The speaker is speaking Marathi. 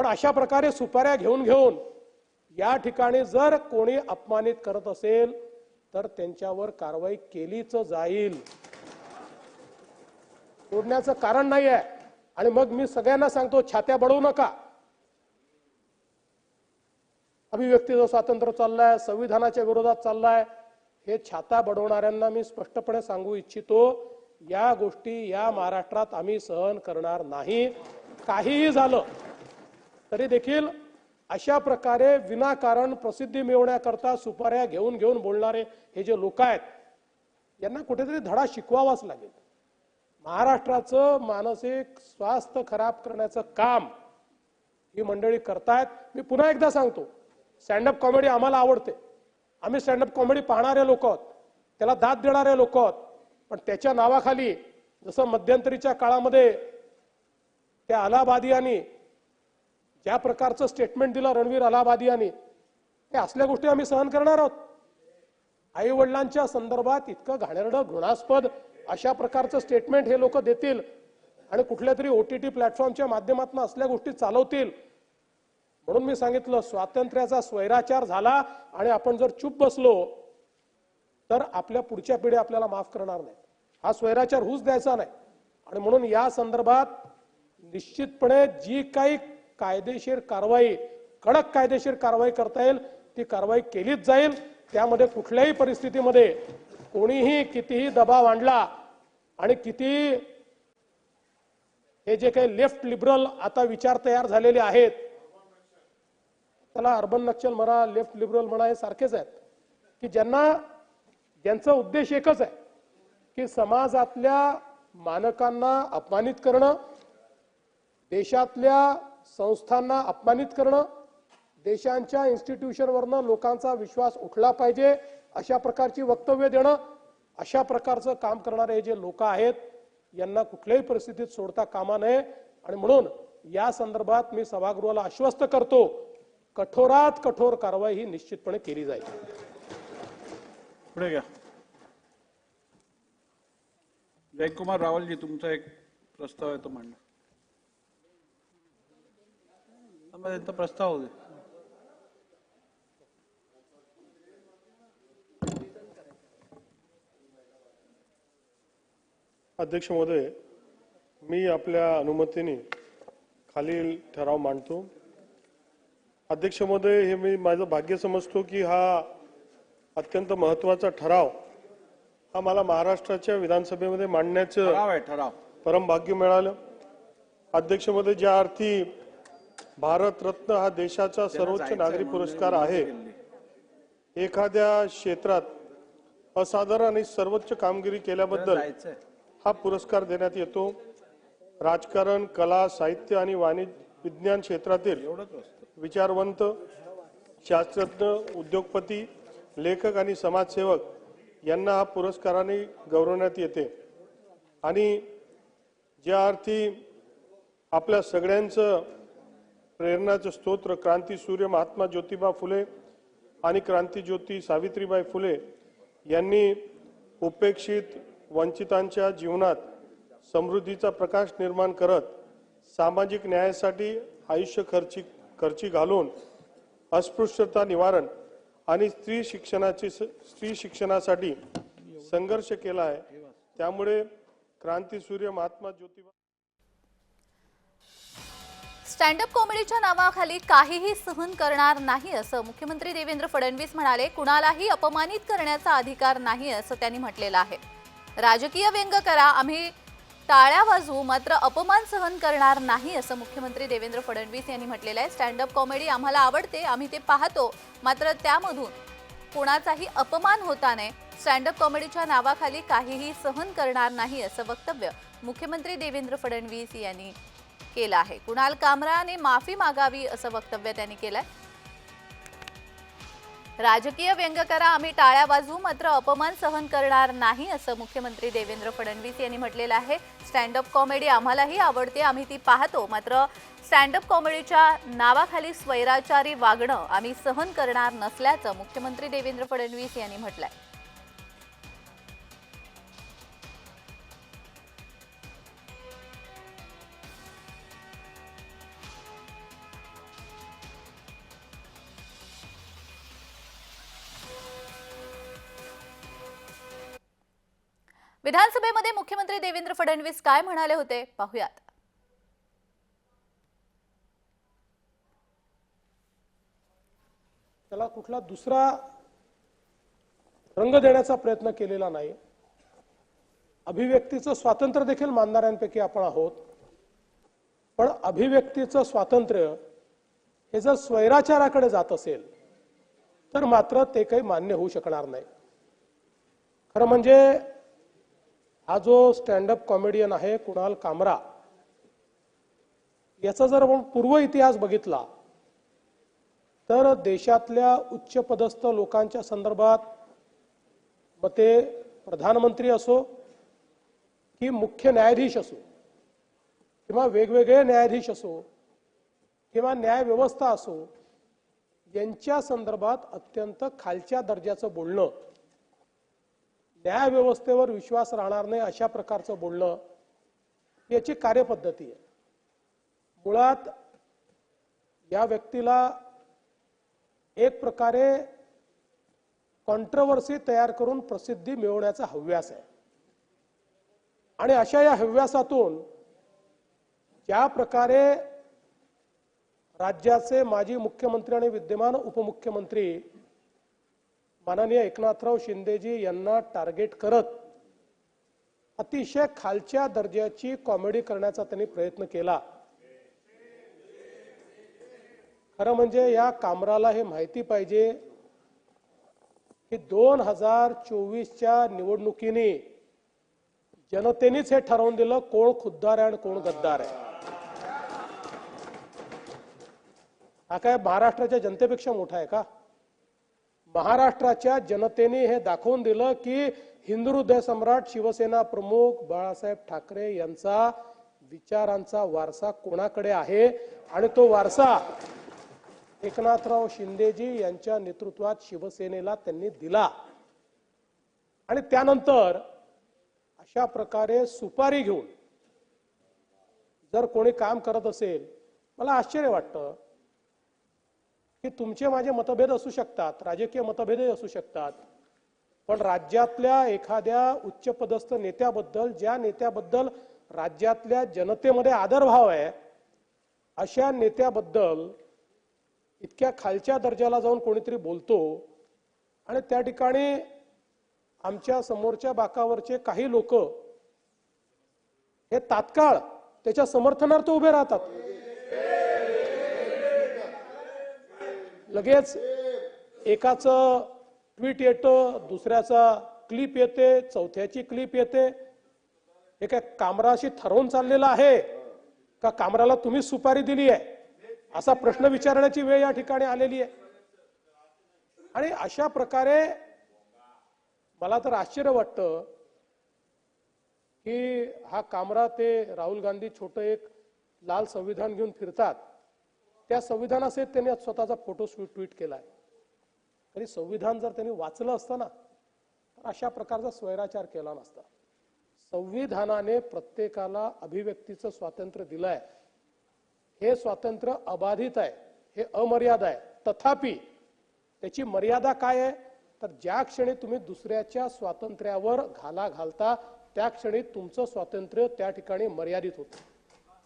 पण अशा प्रकारे सुपाऱ्या घेऊन घेऊन या ठिकाणी जर कोणी अपमानित करत असेल तर त्यांच्यावर कारवाई केलीच जाईल. तोडण्याचं कारण नाही आहे आणि मग मी सगळ्यांना सांगतो छात्या बडवू नका. अभिव्यक्तीचं स्वातंत्र्य चाललंय संविधानाच्या विरोधात चाललाय. हे छाता बडवणाऱ्यांना मी स्पष्टपणे सांगू इच्छितो या गोष्टी या महाराष्ट्रात आम्ही सहन करणार नाही. काहीही झालं तरी देखील अशा प्रकारे विनाकारण प्रसिद्धी मिळवण्याकरता सुपाऱ्या घेऊन घेऊन बोलणारे हे जे लोक आहेत यांना कुठेतरी धडा शिकवावाच लागेल. महाराष्ट्राचं मानसिक स्वास्थ्य खराब करण्याचं काम ही मंडळी करतायत. मी पुन्हा एकदा सांगतो स्टँडअप कॉमेडी आम्हाला आवडते. आम्ही स्टँडअप कॉमेडी पाहणारे लोक आहोत त्याला दाद देणारे लोक आहोत पण त्याच्या नावाखाली जसं मध्यंतरीच्या काळामध्ये त्या अलाहाबादियांनी ज्या प्रकारचं स्टेटमेंट दिलं रणवीर अलाहाबादियांनी हे असल्या गोष्टी आम्ही सहन करणार आहोत. आई वडिलांच्या संदर्भात इतकं घाणेरडं घृणास्पद अशा प्रकारचं स्टेटमेंट हे लोक देतील आणि कुठल्या तरी ओ टी टी प्लॅटफॉर्मच्या माध्यमातून असल्या गोष्टी चालवतील. म्हणून मी सांगितलं स्वातंत्र्याचा स्वैराचार झाला आणि आपण जर चूप बसलो तर आपल्या पुढच्या पिढ्या आपल्याला माफ करणार नाही हा स्वैराचार होऊच द्यायचा नाही. आणि म्हणून या संदर्भात निश्चितपणे जी काही कायदेशीर कारवाई कडक कायदेशीर कारवाई करता येईल ती कारवाई केलीच जाईल. त्यामध्ये कुठल्याही परिस्थितीमध्ये कोणीही कितीही दबाव आणला आणि किती हे जे काही लेफ्ट लिबरल आता विचार तयार झालेले आहेत त्याला अर्बन नक्षल म्हणा लेफ्ट लिबरल म्हणा हे सारखेच आहेत. की ज्यांना ज्यांचा उद्देश एकच आहे की समाजातल्या मानकांना अपमानित करणं देशातल्या संस्थांना अपमानित करणं देशांच्या इन्स्टिट्यूशनवरनं लोकांचा विश्वास उठला पाहिजे अशा प्रकारची वक्तव्य देणं अशा प्रकारचं काम करणारे हे जे लोक आहेत यांना कुठल्याही परिस्थितीत सोडता कामा नये. आणि म्हणून या संदर्भात मी सभागृहाला आश्वस्त करतो कठोरात कठोर कारवाई ही निश्चितपणे केली जाईल. पुढे घ्या. जयकुमार रावलजी तुमचा एक प्रस्ताव आहे तो मांडला त्यांचा प्रस्ताव अध्यक्ष महोदय मी आपल्या अनुमतीने खालील ठराव मांडतो. अध्यक्ष महोदय हे मी माझं भाग्य समजतो की हा अत्यंत महत्त्वाचा ठराव हा मला महाराष्ट्राच्या विधानसभेमध्ये मांडण्याचं ठराव आहे ठराव. परम भाग्य मिळालं. अध्यक्ष महोदय ज्या अर्थी भारतरत्न हा देशाचा सर्वोच्च नागरी पुरस्कार आहे. एखाद्या क्षेत्रात असाधारण आणि सर्वोच्च कामगिरी केली. केल्याबद्दल हा पुरस्कार देण्यात येतो. राजकारण कला साहित्य आणि वाणिज्य विज्ञान क्षेत्रातील विचारवंत शास्त्रज्ञ उद्योगपती लेखक आणि समाजसेवक यांना हा पुरस्काराने गौरवण्यात येते. आणि ज्या अर्थी आपल्या सगळ्यांचं प्रेरणाचं स्तोत्र क्रांती सूर्य महात्मा ज्योतिबा फुले आणि क्रांतीज्योती सावित्रीबाई फुले यांनी उपेक्षित वंचितांच्या जीवनात समृद्धीचा प्रकाश निर्माण करत सामाजिक न्यायासाठी आयुष्य खर्ची खर्ची घालून अस्पृश्यता निवारण आणि स्त्री शिक्षणाची स्त्री शिक्षणासाठी संघर्ष केला आहे. त्यामुळे क्रांती सूर्य महात्मा ज्योतिबा स्टँडअप कॉमेडीच्या नावाखाली काहीही सहन करणार नाही असं मुख्यमंत्री देवेंद्र फडणवीस म्हणाले कुणालाही अपमानित करण्याचा अधिकार नाही असं त्यांनी म्हटलेलं आहे. राजकीय व्यंग करा आम्ही टाळ्या वाजवू मात्र अपमान सहन करणार नाही असं मुख्यमंत्री देवेंद्र फडणवीस यांनी म्हटलेलं आहे. स्टँडअप कॉमेडी आम्हाला आवडते आम्ही ते पाहतो मात्र त्यामधून कोणाचाही अपमान होता नये स्टँडअप कॉमेडीच्या नावाखाली काहीही सहन करणार नाही असं वक्तव्य मुख्यमंत्री देवेंद्र फडणवीस यांनी केलं आहे. कुणाल कामराने माफी मागावी असं वक्तव्य त्यांनी केलंय. राजकीय व्यंग करा आम्ही टाळ्या वाजवू मात्र अपमान सहन करणार नाही असं मुख्यमंत्री देवेंद्र फडणवीस यांनी म्हटलेलं आहे. स्टँडअप कॉमेडी आम्हालाही आवडते आम्ही ती पाहतो. मात्र स्टँडअप कॉमेडीच्या नावाखाली स्वैराचारी वागणं आम्ही सहन करणार नसल्याचं मुख्यमंत्री देवेंद्र फडणवीस यांनी म्हटलंय. विधानसभेमध्ये मुख्यमंत्री देवेंद्र फडणवीस काय म्हणाले होते? पाहुयात. त्याला कुठला दुसरा रंग देण्याचा प्रयत्न केलेला नाही. अभिव्यक्तीचं स्वातंत्र्य देखील मानणाऱ्यांपैकी आपण आहोत. पण अभिव्यक्तीचं स्वातंत्र्य हे जर स्वैराचाराकडे जात असेल तर मात्र ते काही मान्य होऊ शकणार नाही. खरं म्हणजे हा जो स्टँडअप कॉमेडियन आहे कुणाल कामरा याचा जर आपण पूर्व इतिहास बघितला तर देशातल्या उच्चपदस्थ लोकांच्या संदर्भात मग ते प्रधानमंत्री असो की मुख्य न्यायाधीश असो किंवा वेगवेगळे न्यायाधीश असो किंवा न्यायव्यवस्था असो यांच्या संदर्भात अत्यंत खालच्या दर्जाचं बोलणं न्याय व्यवस्थेवर विश्वास राहणार नाही अशा प्रकारचं बोलणं याची कार्यपद्धती आहे. मुळात या व्यक्तीला एक प्रकारे कॉन्ट्रवर्सी तयार करून प्रसिद्धी मिळवण्याचा हव्यास आहे. आणि अशा या हव्यासातून ज्या प्रकारे राज्याचे माजी मुख्यमंत्री आणि विद्यमान उपमुख्यमंत्री माननीय एकनाथराव शिंदेजी यांना टार्गेट करत अतिशय खालच्या दर्जाची कॉमेडी करण्याचा त्यांनी प्रयत्न केला. खरं म्हणजे या कामराला हे माहिती पाहिजे. की दोन हजार चोवीसच्या निवडणुकीने जनतेनेच हे ठरवून दिलं कोण खुद्दार आहे आणि कोण गद्दार आहे. हा काय महाराष्ट्राच्या जनतेपेक्षा मोठा आहे का? महाराष्ट्राच्या जनतेने हे दाखवून दिलं की हिंदू हृदय सम्राट शिवसेना प्रमुख बाळासाहेब ठाकरे यांचा विचारांचा वारसा कोणाकडे आहे? आणि तो वारसा एकनाथराव शिंदेजी यांच्या नेतृत्वात शिवसेनेला त्यांनी दिला. आणि त्यानंतर अशा प्रकारे सुपारी घेऊन जर कोणी काम करत असेल मला आश्चर्य वाटतं की तुमचे माझे मतभेद असू शकतात राजकीय मतभेदही असू शकतात. पण राज्यातल्या एखाद्या उच्चपदस्थ नेत्याबद्दल ज्या नेत्याबद्दल राज्यातल्या जनतेमध्ये आदरभाव आहे अशा नेत्याबद्दल इतक्या खालच्या दर्जाला जाऊन कोणीतरी बोलतो आणि त्या ठिकाणी आमच्या समोरच्या बाकावरचे काही लोक हे तात्काळ त्याच्या समर्थनार्थ उभे राहतात. लगेच एकाचं ट्विट येतं दुसऱ्याचा क्लिप येते चौथ्याची क्लिप येते. हे काय कामराशी ठरवून चाललेलं आहे? का कामराला तुम्ही सुपारी दिली आहे? असा प्रश्न विचारण्याची वेळ या ठिकाणी आलेली आहे. आणि अशा प्रकारे मला तर आश्चर्य वाटतं की हा कामरा ते राहुल गांधी छोटं एक लाल संविधान घेऊन फिरतात. त्या संविधानासहित त्यांनी आज स्वतःचा फोटो ट्विट केलाय. तरी संविधान जर त्यांनी वाचलं असतं ना तर अशा प्रकारचा स्वैराचार केला नसता. संविधानाने प्रत्येकाला अभिव्यक्तीचं स्वातंत्र्य दिलंय. हे स्वातंत्र्य अबाधित आहे हे अमर्याद आहे. तथापि त्याची मर्यादा काय आहे? तर ज्या क्षणी तुम्ही दुसऱ्याच्या स्वातंत्र्यावर घाला घालता त्या क्षणी तुमचं स्वातंत्र्य त्या ठिकाणी मर्यादित होतं.